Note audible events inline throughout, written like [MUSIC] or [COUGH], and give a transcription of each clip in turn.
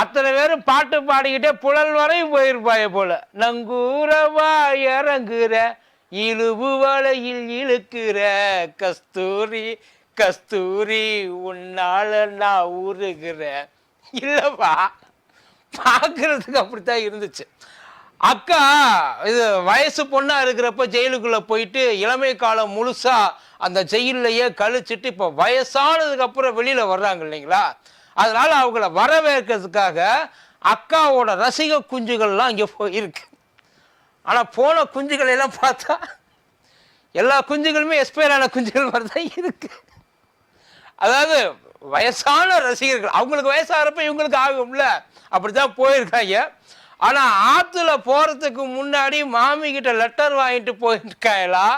அத்தனை பேரும் பாட்டு பாடிக்கிட்டே புழல் வரையும் போயிருப்பாய போல. நங்கூரவா இறங்குற இழுவு வலையில் இழுக்கிற கஸ்தூரி கஸ்தூரி உன்னால நான் ஊறுகிற. இல்லப்பா பார்க்கறதுக்கு அப்படித்தான் இருந்துச்சு. அக்கா இது வயசு பொண்ணா இருக்கிறப்ப ஜெயிலுக்குள்ள போயிட்டு இளமை காலம் முழுசா அந்த ஜெயிலையே கழிச்சிட்டு இப்போ வயசானதுக்கு அப்புறம் வெளியில வர்றாங்க இல்லைங்களா? அதனால் அவங்கள வரவேற்கிறதுக்காக அக்காவோட ரசிக குஞ்சுகள்லாம் இங்கே போயிருக்கு ஆனால் போன குஞ்சுகளை எல்லாம் பார்த்தா எல்லா குஞ்சுகளுமே எக்ஸ்பயரான குஞ்சுகள் மாதிரி தான் இருக்கு. அதாவது வயசான ரசிகர்கள் அவங்களுக்கு வயசாகிறப்ப இவங்களுக்கு ஆகும்ல? அப்படி தான் போயிருக்காங்க. ஆனால் ஆற்றுல போகிறதுக்கு முன்னாடி மாமி கிட்ட லெட்டர் வாங்கிட்டு போயிருக்காங்களா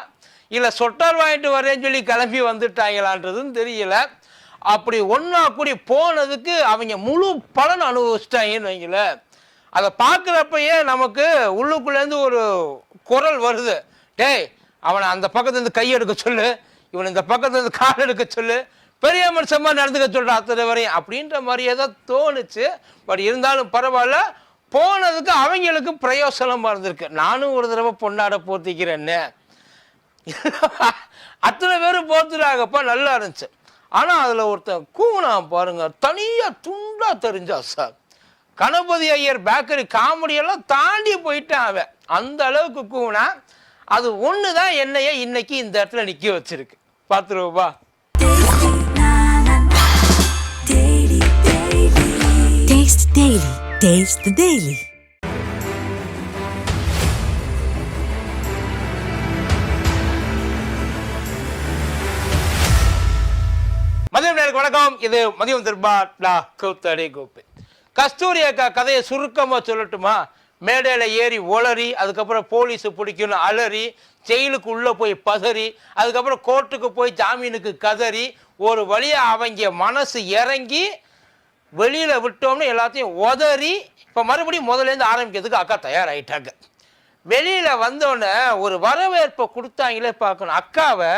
இல்லை சொட்டர் வாங்கிட்டு வரேன்னு சொல்லி கிளம்பி வந்துட்டாங்களான்றதும் தெரியல. அப்படி ஒன்றா கூடி போனதுக்கு அவங்க முழு பலன் அனுபவிச்சிட்டாங்கன்னு வைங்கள. அதை பார்க்குறப்பயே நமக்கு உள்ளுக்குள்ளேருந்து ஒரு குரல் வருது. டேய் அவனை அந்த பக்கத்துலேருந்து கை எடுக்க சொல்லு இவனை இந்த பக்கத்துலேருந்து கால் எடுக்க சொல்லு பெரிய மனுஷமாக நடந்துக்க சொல்கிற அத்தனை வரையும் அப்படின்ற மாதிரியே தான் தோணுச்சு. பட் இருந்தாலும் பரவாயில்ல போனதுக்கு அவங்களுக்கு பிரயோசனமாக இருந்திருக்கு. நானும் ஒரு தடவை பொண்ணாட போர்த்திக்கிறேன்னு அத்தனை பேரும் போர்த்துறாங்கப்பா நல்லா இருந்துச்சு. ஆனால் அதில் ஒருத்தன் கூனா பாருங்க தனியாக துண்டாக தெரிஞ்சா சார். கணபதி ஐயர் பேக்கரி காமெடியெல்லாம் தாண்டி போயிட்டான் அவன். அந்த அளவுக்கு கூனா அது ஒன்று தான் என்னைய இன்னைக்கு இந்த இடத்துல நிற்க வச்சிருக்கு. பார்த்துருவோப்பா Taste the இது மதியம் திருப்பா நான் கூத்தடி கோப்பு. கஸ்தூரி அக்கா கதையை சுருக்கமாக சொல்லட்டுமா? மேடையில் ஏறி ஒளறி அதுக்கப்புறம் போலீஸு பிடிக்கணும் அலறி ஜெயிலுக்கு உள்ளே போய் பதறி அதுக்கப்புறம் கோர்ட்டுக்கு போய் ஜாமீனுக்கு கதறி ஒரு வழியாக அவங்க மனசு இறங்கி வெளியில் விட்டோம்னு எல்லாத்தையும் உதறி இப்போ மறுபடியும் முதலேருந்து ஆரம்பிக்கிறதுக்கு அக்கா தயாராகிட்டாங்க வெளியில் வந்தோடனே ஒரு வரவேற்பை கொடுத்தாங்களே பார்க்கணும். அக்காவை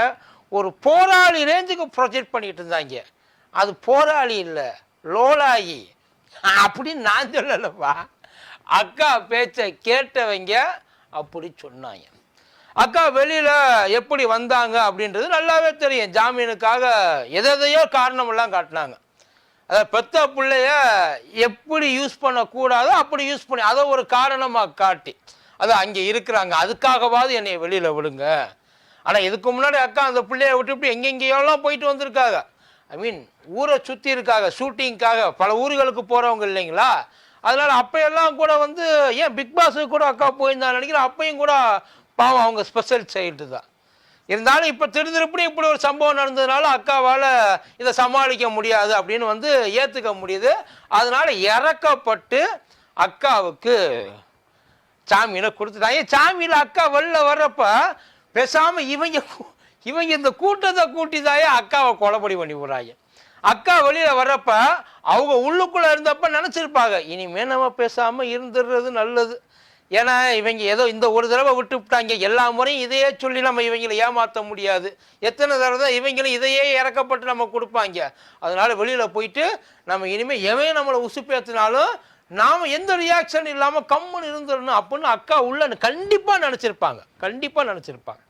ஒரு போராளி ரேஞ்சுக்கு ப்ரொஜெக்ட் பண்ணிகிட்டு இருந்தாங்க. அது போராளி இல்லை லோலாயி. அப்படின்னு நான் சொல்லலப்பா. அக்கா பேச்சை கேட்டவங்க அப்படி சொன்னாங்க. அக்கா வெளியில் எப்படி வந்தாங்க அப்படின்றது நல்லாவே தெரியும். ஜாமீனுக்காக எதையோ காரணமெல்லாம் காட்டினாங்க. அதை பெத்த பிள்ளைய எப்படி யூஸ் பண்ணக்கூடாதோ அப்படி யூஸ் பண்ணி அதை ஒரு காரணமாக காட்டி. அது அங்கே இருக்கிறாங்க. அதுக்காகவாவது என்னை வெளியில் விடுங்க. ஆனால் இதுக்கு முன்னாடி அக்கா அந்த பிள்ளைய விட்டுவிட்டு எங்கெங்கேயோலாம் போயிட்டு வந்திருக்காங்க. ஐ மீன் ஊரை சுற்றி இருக்காங்க ஷூட்டிங்க்காக பல ஊர்களுக்கு போகிறவங்க இல்லைங்களா? அதனால் அப்பையெல்லாம் கூட வந்து ஏன் பிக் பாஸுக்கு கூட அக்கா போயிருந்தான்னு நினைக்கிறேன் அப்பையும் கூட பாவம் அவங்க ஸ்பெஷல் சைல்டு தான். இருந்தாலும் இப்போ திருந்திருப்படி இப்படி ஒரு சம்பவம் நடந்ததுனால அக்காவால் இதை சமாளிக்க முடியாது அப்படின்னு வந்து ஏற்றுக்க முடியுது. அதனால் இறக்கப்பட்டு அக்காவுக்கு சாமியில் கொடுத்துட்டாங்க. சாமியில் அக்கா வெளில வர்றப்ப பேசாமல் இவங்க இவங்க இந்த கூட்டத்தை கூட்டிதாயே அக்காவை கொலைப்படி பண்ணி விடுறாங்க. அக்கா வெளியில் வர்றப்ப அவங்க உள்ளுக்குள்ளே இருந்தப்ப நினச்சிருப்பாங்க இனிமே நம்ம பேசாமல் இருந்துடுறது நல்லது. ஏன்னா இவங்க ஏதோ இந்த ஒரு தடவை விட்டு விட்டாங்க எல்லா முறையும் இதையே சொல்லி நம்ம இவங்களை ஏமாற்ற முடியாது. எத்தனை தடவை தான் இவங்களும் இதையே இறக்கப்பட்டு நம்ம கொடுப்பாங்க. அதனால வெளியில் போயிட்டு நம்ம இனிமேல் எவன் நம்மளை உசுப்பேற்றினாலும் நாம் எந்த ரியாக்ஷன் இல்லாமல் கம்முன்னு இருந்துடணும் அப்படின்னு அக்கா உள்ள கண்டிப்பாக நினச்சிருப்பாங்க. கண்டிப்பாக நினச்சிருப்பாங்க.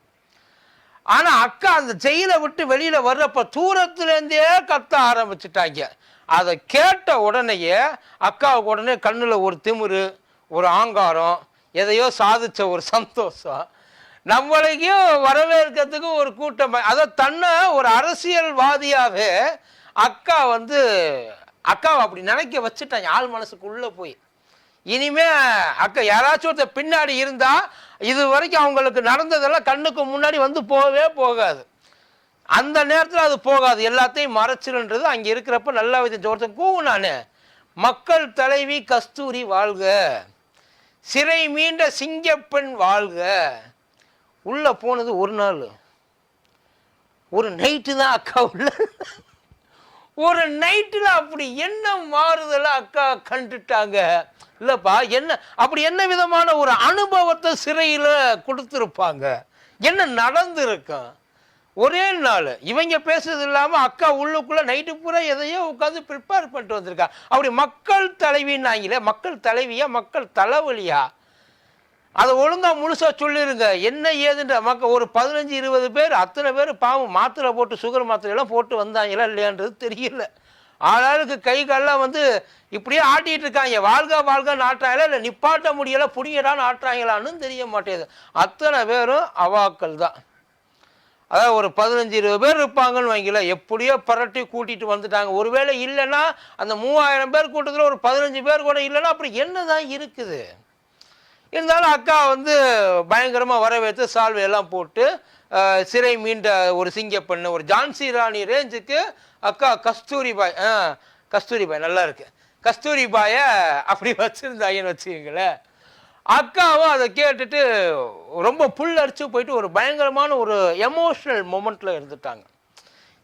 ஆனால் அக்கா அந்த ஜெயிலை விட்டு வெளியில் வர்றப்ப தூரத்துலேருந்தே கத்த ஆரம்பிச்சிட்டாங்க. அதை கேட்ட உடனேயே அக்காவுக்கு உடனே கண்ணில் ஒரு திமிரு ஒரு ஆங்காரம் எதையோ சாதித்த ஒரு சந்தோஷம். நம்மளையும் வரவேற்கிறதுக்கு ஒரு கூட்டம். அதை தன்னை ஒரு அரசியல்வாதியாகவே அக்கா வந்து அக்காவை அப்படி நினைக்க வச்சுட்டாங்க. ஆள் மனசுக்குள்ளே போய். இனிமே அக்கா யாராச்சும் ஒருத்தர் பின்னாடி இருந்தா இது வரைக்கும் அவங்களுக்கு நடந்ததெல்லாம் கண்ணுக்கு முன்னாடி வந்து போகவே போகாது. அந்த நேரத்தில் அது போகாது. எல்லாத்தையும் மறைச்சிருன்றது அங்கே இருக்கிறப்ப நல்லா வித ஒருத்தன் கூவு நான். மக்கள் தலைவி கஸ்தூரி வாழ்க. சிறை மீண்ட சிங்கப்பெண் வாழ்க. உள்ளே போனது ஒரு நாள். ஒரு நைட்டு தான் அக்கா உள்ள. ஒரு நைட்டில் அப்படி என்ன மாறுதலை அக்கா கண்டுட்டாங்க? இல்லைப்பா என்ன அப்படி என்ன விதமான ஒரு அனுபவத்தை சிறையில் கொடுத்துருப்பாங்க? என்ன நடந்திருக்கும் ஒரே நாள் இவங்க பேசுறது இல்லாமல் அக்கா உள்ளுக்குள்ளே நைட்டு பூரா எதையோ உட்காந்து ப்ரிப்பேர் பண்ணிட்டு வந்திருக்கா. அப்படி மக்கள் தலைவின்னாங்களே மக்கள் தலைவியா மக்கள் தலைவலியா? அதை ஒழுங்கா முழுசாக சொல்லிருங்க. என்ன ஏதுன்ற மக்கள் ஒரு பதினஞ்சு இருபது பேர் அத்தனை பேர் பாவம் மாத்திரை போட்டு சுகர் மாத்திரையெல்லாம் போட்டு வந்தாங்களா இல்லையான்றது தெரியல. ஆளாளுக்கு கை கால்லாம் வந்து இப்படியே ஆட்டிகிட்டு இருக்காங்க. வாழ்கா வாழ்கான்னு ஆட்டுறாங்களா இல்லை நிப்பாட்ட முடியலை புடிங்கடான்னு ஆட்டுறாங்களான்னு தெரிய மாட்டேங்குது. அத்தனை பேரும் அவாக்கள் தான். அதாவது ஒரு பதினஞ்சு இருபது பேர் இருப்பாங்கன்னு வைங்கள எப்படியோ பரட்டி கூட்டிகிட்டு வந்துட்டாங்க. ஒருவேளை இல்லைன்னா அந்த மூவாயிரம் பேர் கூட்டத்தில் ஒரு பதினஞ்சு பேர் கூட இல்லைன்னா அப்புறம் என்ன தான் இருக்குது? இருந்தாலும் அக்கா வந்து பயங்கரமாக வரவேற்று சால்வை எல்லாம் போட்டு சிறை மீண்ட ஒரு சிங்கப்பெண்ணு ஒரு ஜான்சி ராணி ரேஞ்சுக்கு அக்கா கஸ்தூரி பாய் ஆ கஸ்தூரி பாய் நல்லா இருக்கு. கஸ்தூரி பாயை அப்படி வச்சுருந்தாங்கன்னு வச்சுக்கோங்களேன். அக்காவும் அதை கேட்டுட்டு ரொம்ப புல் அடித்து போயிட்டு ஒரு பயங்கரமான ஒரு எமோஷ்னல் மூமெண்ட்டில் இருந்துட்டாங்க.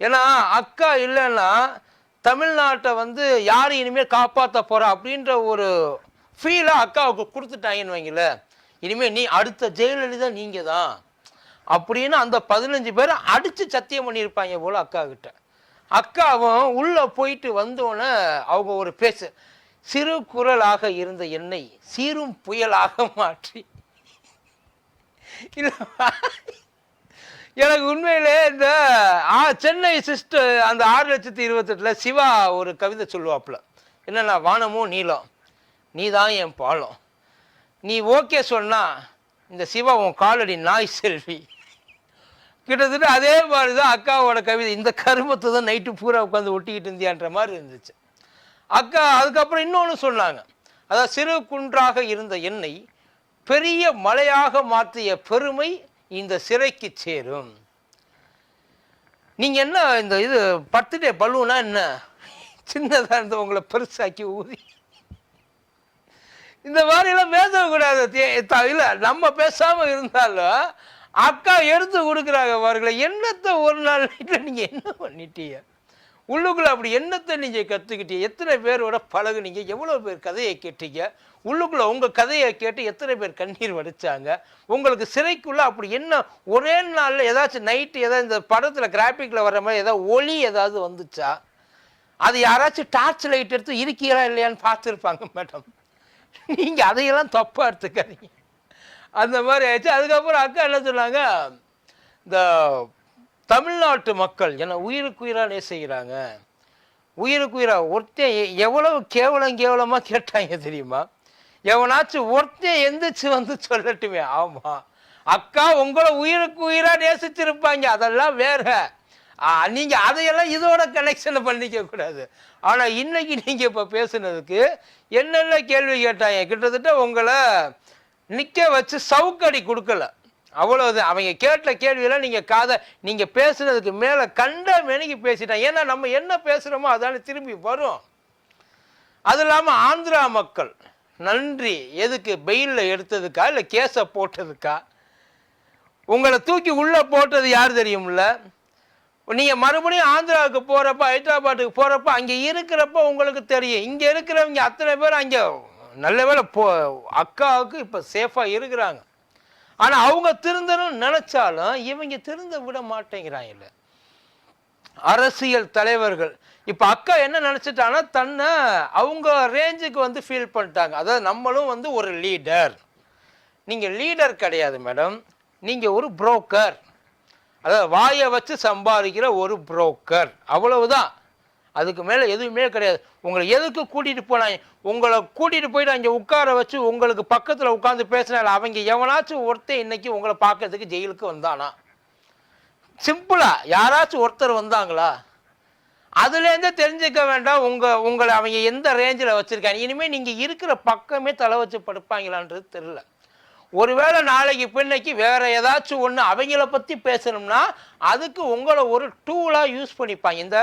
ஏன்னா அக்கா இல்லைன்னா தமிழ்நாட்டை வந்து யார் இனிமேல் காப்பாற்ற போகிறா அப்படின்ற ஒரு ஃபீலை அக்காவுக்கு கொடுத்துட்டாங்கன்னு வைங்களேன் இனிமேல் நீ அடுத்த ஜெயலலிதா நீங்கள் தான் அப்படின்னு அந்த பதினஞ்சு பேரை அடித்து சத்தியம் பண்ணியிருப்பாங்க போல அக்கா கிட்ட அக்காவும் உள்ளே போயிட்டு வந்தோன்னே அவங்க ஒரு பேசு சிறு குரலாக இருந்த என்னை சீரும் புயலாக மாற்றி. எனக்கு உண்மையிலே இந்த ஆ சென்னை சிஸ்டர் அந்த ஆறு லட்சத்தி இருபத்தெட்டில் சிவா ஒரு கவிதை சொல்லுவாப்புல. என்னன்னா வானமும் நீளம். நீ தான் என் பாலம். நீ ஓகே சொன்னால் இந்த சிவா உன் காலடி நாய் செல்வி. கிட்டத்தட்ட அதே மாதிரி தான் அக்காவோட கவிதை இந்த கருமத்தை தான் நைட்டு பூரா உட்காந்து ஒட்டிக்கிட்டு இருந்தியான்ற மாதிரி இருந்துச்சு. அக்கா அதுக்கப்புறம் இன்னொன்று சொன்னாங்க. அதாவது சிறு குன்றாக இருந்த என்னை பெரிய மலையாக மாற்றிய பெருமை இந்த சிறைக்கு சேரும். நீங்கள் என்ன இந்த இது பர்த்டே பலூனா என்ன? சின்னதாக இருந்த உங்களை பெருசாக்கி ஊதி இந்த மாதிரிலாம் பேசக்கூடாது. தே- நம்ம பேசாமல் இருந்தாலும் அக்கா எடுத்து கொடுக்குறாங்க பாருங்களே என்னத்தை ஒரு நாள் நைட்டில் நீங்கள் என்ன பண்ணிட்டீங்க? உள்ளுக்குள்ள அப்படி என்னத்தை நீங்கள் கற்றுக்கிட்டீங்க எத்தனை பேரோட பழகுனீங்க? எவ்வளோ பேர் கதையை கேட்டீங்க? உள்ளுக்குள்ளே உங்கள் கதையை கேட்டு எத்தனை பேர் கண்ணீர் வடித்தாங்க உங்களுக்கு சிறைக்குள்ளே அப்படி என்ன ஒரே நாளில் ஏதாச்சும் நைட்டு ஏதாவது இந்த படத்தில் கிராஃபிக்கில் வர்ற மாதிரி ஏதாவது ஒளி ஏதாவது வந்துச்சா? அது யாராச்சும் டார்ச் லைட் எடுத்து இருக்கீங்களா இல்லையான்னு பார்த்துருப்பாங்க மேடம் [LAUGHS] நீங்கள் அதையெல்லாம் தப்பாக எடுத்துக்காதீங்க. அந்த மாதிரி ஆயிடுச்சு. அதுக்கப்புறம் அக்கா என்ன சொன்னாங்க? இந்த தமிழ்நாட்டு மக்கள் என்னை உயிருக்கு உயிராக நேசிக்கிறாங்க உயிருக்கு உயிராக ஒருத்தன் எ- எவ்வளவு கேவலம் கேவலமாக கேட்டாங்க தெரியுமா? எவனாச்சும் ஒருத்தன் எந்திரிச்சு வந்து சொல்லட்டுமே. ஆமாம் அக்கா உங்களை உயிருக்கு உயிராக நேசிச்சிருப்பாங்க. அதெல்லாம் வேற. நீங்கள் அதையெல்லாம் இதோட கனெக்ஷன் பண்ணிக்க கூடாது. ஆனால் இன்றைக்கி நீங்கள் இப்போ பேசுனதுக்கு என்னென்ன கேள்வி கேட்டாங்க? கிட்டத்தட்ட உங்களை நிற்க வச்சு சவுக்கடி கொடுக்கல. அவ்வளோது அவங்க கேட்ட கேள்வியெல்லாம் நீங்கள் காதை நீங்கள் பேசுனதுக்கு மேலே கண்ட மெனிக்கு பேசிட்டாங்க. ஏன்னா நம்ம என்ன பேசுகிறோமோ அதான திரும்பி வரும். அது இல்லாமல் ஆந்திரா மக்கள் நன்றி. எதுக்கு? பெயிலில் எடுத்ததுக்கா? இல்லை கேஸை போட்டதுக்கா? உங்களை தூக்கி உள்ளே போட்டது யார் தெரியும்ல நீங்கள் மறுபடியும் ஆந்திராவுக்கு போகிறப்ப ஹைதராபாத்துக்கு போகிறப்ப அங்கே இருக்கிறப்ப உங்களுக்கு தெரியும். இங்கே இருக்கிறவங்க அத்தனை பேர் அங்கே நல்ல வேலை போ அக்காவுக்கு இப்போ சேஃபாக இருக்கிறாங்க. ஆனால் அவங்க திருந்தணும்னு நினச்சாலும் இவங்க திருந்த விட மாட்டேங்கிறாங்க இல்லை அரசியல் தலைவர்கள். இப்போ அக்கா என்ன நினச்சிட்டாங்கன்னா தன்னை அவங்க ரேஞ்சுக்கு வந்து ஃபீல் பண்ணிட்டாங்க. அதாவது நம்மளும் வந்து ஒரு லீடர் நீங்கள் லீடர் கிடையாது மேடம் நீங்கள் ஒரு புரோக்கர் அதாவது வாயை வச்சு சம்பாதிக்கிற ஒரு புரோக்கர் அவ்வளவுதான். அதுக்கு மேலே எதுவுமே கிடையாது. உங்களை எதுக்கு கூட்டிகிட்டு போனாங்க உங்களை கூட்டிகிட்டு போயிட்டு அங்கே உட்கார வச்சு உங்களுக்கு பக்கத்தில் உட்காந்து பேசினால அவங்க எவனாச்சும் ஒருத்தன் இன்னைக்கு உங்களை பார்க்கறதுக்கு ஜெயிலுக்கு வந்தானா? சிம்பிளாக யாராச்சும் ஒருத்தர் வந்தாங்களா? அதுலேருந்தே தெரிஞ்சுக்க வேண்டாம். உங்கள் உங்களை அவங்க எந்த ரேஞ்சில் வச்சுருக்காங்க? இனிமேல் நீங்கள் இருக்கிற பக்கமே தலை வச்சு படுப்பாங்களான்றது தெரில ஒருவேளை நாளைக்கு பின்னைக்கு வேற ஏதாச்சும் ஒன்று அவங்கள பற்றி பேசணும்னா அதுக்கு உங்களை ஒரு டூலாக யூஸ் பண்ணிப்பாங்க. இந்த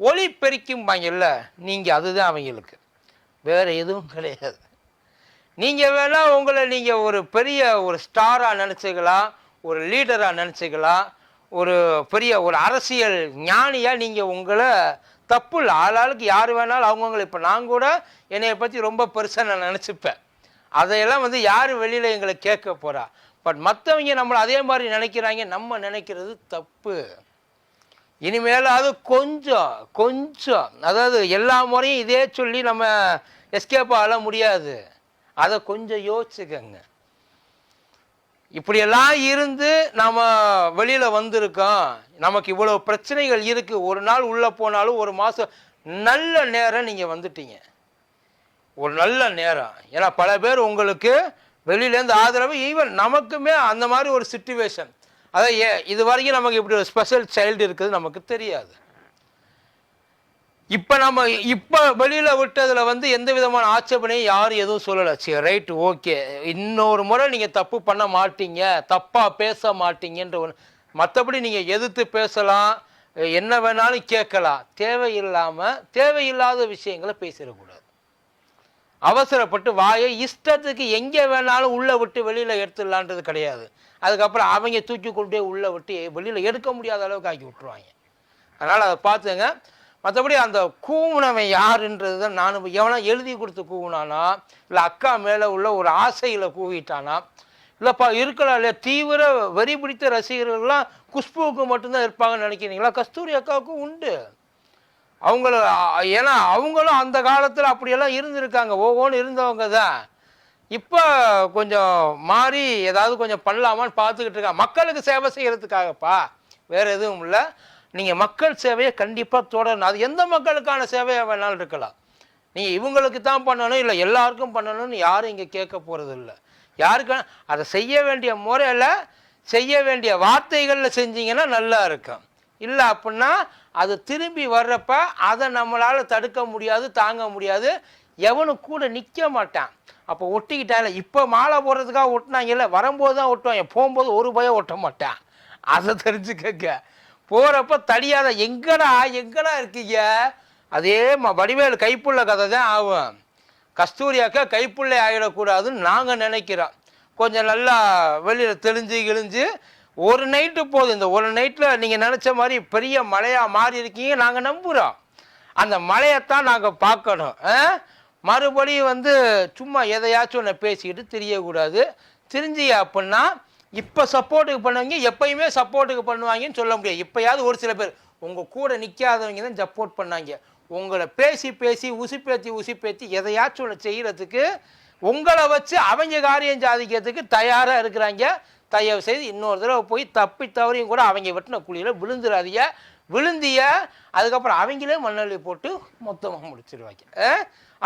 ஒளி பெருக்கும்பாங்கல்ல நீங்கள் அதுதான் அவங்களுக்கு. வேற எதுவும் கிடையாது. நீங்கள் வேணால் உங்களை நீங்கள் ஒரு பெரிய ஒரு ஸ்டாராக நினச்சிக்கலாம் ஒரு லீடராக நினச்சிக்கலாம் ஒரு பெரிய ஒரு அரசியல் ஞானியாக நீங்கள் உங்களை தப்பு இல்லை ஆளாளுக்கு யார் வேணாலும் அவங்கவுங்களை இப்போ நான் கூட என்னைய பற்றி ரொம்ப பெருசாக நான் நினச்சிப்பேன். அதையெல்லாம் வந்து யார் வெளியில் எங்களை கேட்க போகிறா பட் மற்றவங்க நம்மளை அதே மாதிரி நினைக்கிறாங்க. நம்ம நினைக்கிறது தப்பு. இனிமேலாவது கொஞ்சம் கொஞ்சம் அதாவது எல்லா முறையும் இதே சொல்லி நம்ம எஸ்கேப் ஆக முடியாது. அதை கொஞ்சம் யோசிச்சுக்கங்க. இப்படியெல்லாம் இருந்து நாம் வெளியில் வந்திருக்கோம். நமக்கு இவ்வளோ பிரச்சனைகள் இருக்குது ஒரு நாள் உள்ளே போனாலும் ஒரு மாதம் நல்ல நேரம் நீங்கள் வந்துட்டீங்க. ஒரு நல்ல நேரம். ஏன்னா பல பேர் உங்களுக்கு வெளியிலேருந்து ஆதரவு ஈவன் நமக்குமே அந்த மாதிரி ஒரு சுச்சுவேஷன் அதான் ஏ இது வரைக்கும் நமக்கு இப்படி ஒரு ஸ்பெஷல் சைல்டு இருக்குது நமக்கு தெரியாது. இப்போ நம்ம இப்போ வெளியில் விட்டதில் வந்து எந்த விதமான ஆட்சேபனையும் யாரும் எதுவும் சொல்லலை. சரி ரைட்டு ஓகே இன்னொரு முறை நீங்கள் தப்பு பண்ண மாட்டீங்க தப்பாக பேச மாட்டீங்கன்ற ஒன்று மற்றபடி நீங்கள் எதிர்த்து பேசலாம் என்ன வேணாலும் கேட்கலாம். தேவையில்லாமல் தேவையில்லாத விஷயங்களை பேசிடக்கூடாது. அவசரப்பட்டு வாயை இஷ்டத்துக்கு எங்கே வேணாலும் உள்ளே விட்டு வெளியில் எடுத்துடலான்றது கிடையாது. அதுக்கப்புறம் அவங்க தூக்கி கொண்டு உள்ளே விட்டு வெளியில் எடுக்க முடியாத அளவுக்கு ஆக்கி விட்டுருவாங்க. அதனால் அதை பார்த்துங்க மற்றபடி அந்த கூவுனவன் யாருன்றது தான் நானும் எவனா எழுதி கொடுத்து கூவுனானா இல்லை அக்கா மேலே உள்ள ஒரு ஆசையில் கூவிட்டானா இல்லைப்பா இருக்கலாம் இல்லையா? தீவிர வரி பிடித்த ரசிகர்கள்லாம் குஷ்புவுக்கு மட்டும்தான் இருப்பாங்கன்னு நினைக்கிறீங்களா? கஸ்தூரி அக்காவுக்கும் உண்டு. அவங்கள ஏன்னா அவங்களும் அந்த காலத்தில் அப்படியெல்லாம் இருந்திருக்காங்க. ஒவ்வொன்று இருந்தவங்க தான். இப்போ கொஞ்சம் மாறி ஏதாவது கொஞ்சம் பண்ணலாமான்னு பார்த்துக்கிட்டு இருக்காங்க மக்களுக்கு சேவை செய்கிறதுக்காகப்பா வேறு எதுவும் இல்லை. நீங்கள் மக்கள் சேவையை கண்டிப்பாக தொடரணும். அது எந்த மக்களுக்கான சேவையாக வேணாலும் இருக்கலாம். நீங்கள் இவங்களுக்கு தான் பண்ணணும் இல்லை எல்லாருக்கும் பண்ணணும்னு யாரும் இங்கே கேட்க போகிறது இல்லை. யாருக்கும் அதை செய்ய வேண்டிய முறையில் செய்ய வேண்டிய வார்த்தைகளில் செஞ்சீங்கன்னா நல்லா இருக்கும். இல்லை அப்படின்னா அது திரும்பி வர்றப்ப அதை நம்மளால் தடுக்க முடியாது தாங்க முடியாது. எவனும் கூட நிற்க மாட்டான். அப்போ ஒட்டிக்கிட்டால இப்போ மாலை போடுறதுக்காக ஒட்டினாங்கல்ல வரும்போது தான் ஒட்டுவாங்க போகும்போது ஒரு பயம் ஒட்ட மாட்டான். அதை தெரிஞ்சுக்கங்க. போகிறப்ப தடியாத எங்கடா எங்கடா இருக்கீங்க? அதே மா வடிவேலு கைப்புள்ள கதை தான் ஆகும். கஸ்தூரியாக்கா கைப்புள்ளை ஆகிடக்கூடாதுன்னு நாங்கள் நினைக்கிறோம். கொஞ்சம் நல்லா வெளியில் தெளிஞ்சு கிழிஞ்சு ஒரு நைட்டு போதும். இந்த ஒரு நைட்டில் நீங்கள் நினச்ச மாதிரி பெரிய மழையாக மாறி இருக்கீங்க நாங்கள் நம்புகிறோம் அந்த மழையைத்தான் நாங்கள் பார்க்கணும். ஆ? மறுபடியும் வந்து சும்மா எதையாச்சும் ஒன்று பேசிக்கிட்டு தெரியக்கூடாது. தெரிஞ்சி அப்படின்னா இப்போ சப்போர்ட்டுக்கு பண்ணுவீங்க எப்பயுமே சப்போர்ட்டுக்கு பண்ணுவாங்கன்னு சொல்ல முடியாது. இப்போயாவது ஒரு சில பேர் உங்கள் கூட நிற்காதவங்க தான் சப்போர்ட் பண்ணாங்க. உங்களை பேசி பேசி உசுப்பேத்தி உசுப்பேத்தி எதையாச்சும் ஒன்று செய்கிறதுக்கு உங்களை வச்சு அவங்க காரியம் சாதிக்கிறதுக்கு தயாராக இருக்கிறாங்க. தயவு செய்து இன்னொரு தடவை போய் தப்பி தவறியும் கூட அவங்க வெட்டின குழியில் விழுந்துடாதீங்க விழுந்திய அதுக்கப்புறம் அவங்களே மண்ணள்ளி போட்டு மொத்தமாக முடிச்சிருவாங்க.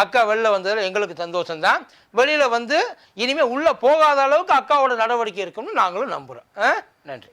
அக்கா வெளில வந்ததில் எங்களுக்கு சந்தோஷம்தான். வெளியில் வந்து இனிமேல் உள்ளே போகாத அளவுக்கு அக்காவோட நடவடிக்கை இருக்கும்னு நாங்களும் நம்புகிறோம் நன்றி.